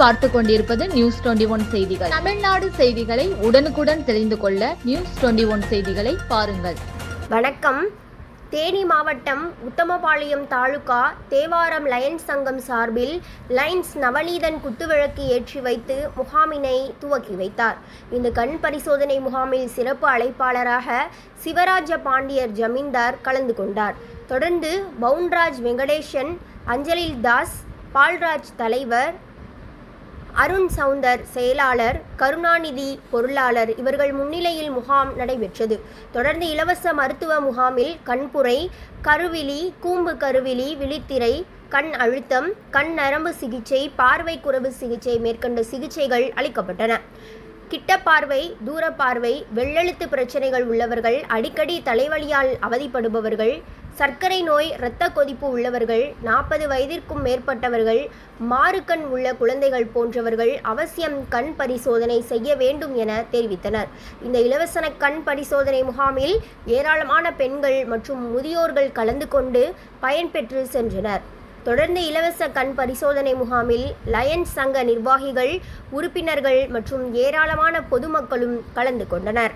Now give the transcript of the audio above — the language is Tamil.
பார்த்து கொண்டிருப்பது நியூஸ் டுவெண்டி ஒன் செய்திகள். தமிழ்நாடு செய்திகளை உடனுக்குடன் தெரிந்து கொள்ள நியூஸ் டுவெண்டி ஒன் செய்திகளை பாருங்கள். வணக்கம். தேனி மாவட்டம் உத்தமபாளையம் தாலுகா தேவாரம் லயன்ஸ் சங்கம் சார்பில் லயன்ஸ் நவநீதன் குத்துவிளக்கு ஏற்றி வைத்து முகாமினை துவக்கி வைத்தார். இந்த கண் பரிசோதனை முகாமில் சிறப்பு அழைப்பாளராக சிவராஜ பாண்டியர் ஜமீன்தார் கலந்து கொண்டார். தொடர்ந்து பவுன்ராஜ் வெங்கடேஷன் அஞ்சலில் தாஸ் பால்ராஜ் தலைவர் அருண் சவுந்தர் செயலாளர் கருணாநிதி பொருளாளர் இவர்கள் முன்னிலையில் முகாம் நடைபெற்றது. தொடர்ந்து இலவச மருத்துவ முகாமில் கண்புரை கருவிழி கூம்பு கருவிழி விழித்திரை கண் அழுத்தம் கண் நரம்பு சிகிச்சை பார்வை குறைவு சிகிச்சை மேற்கொண்ட சிகிச்சைகள் அளிக்கப்பட்டன. கிட்ட பார்வை தூர பார்வை வெள்ளெழுத்து பிரச்சனைகள் உள்ளவர்கள் அடிக்கடி தலைவலியால் அவதிப்படுபவர்கள் சர்க்கரை நோய் இரத்த கொதிப்பு உள்ளவர்கள் நாற்பது வயதிற்கும் மேற்பட்டவர்கள் மாறுக்கண் உள்ள குழந்தைகள் போன்றவர்கள் அவசியம் கண் பரிசோதனை செய்ய வேண்டும் என தெரிவித்தனர். இந்த இலவச கண் பரிசோதனை முகாமில் ஏராளமான பெண்கள் மற்றும் முதியோர்கள் கலந்து கொண்டு பயன்பெற்று சென்றனர். தொடர்ந்து இலவச கண் பரிசோதனை முகாமில் லயன்ஸ் சங்க நிர்வாகிகள் உறுப்பினர்கள் மற்றும் ஏராளமான பொதுமக்களும் கலந்து கொண்டனர்.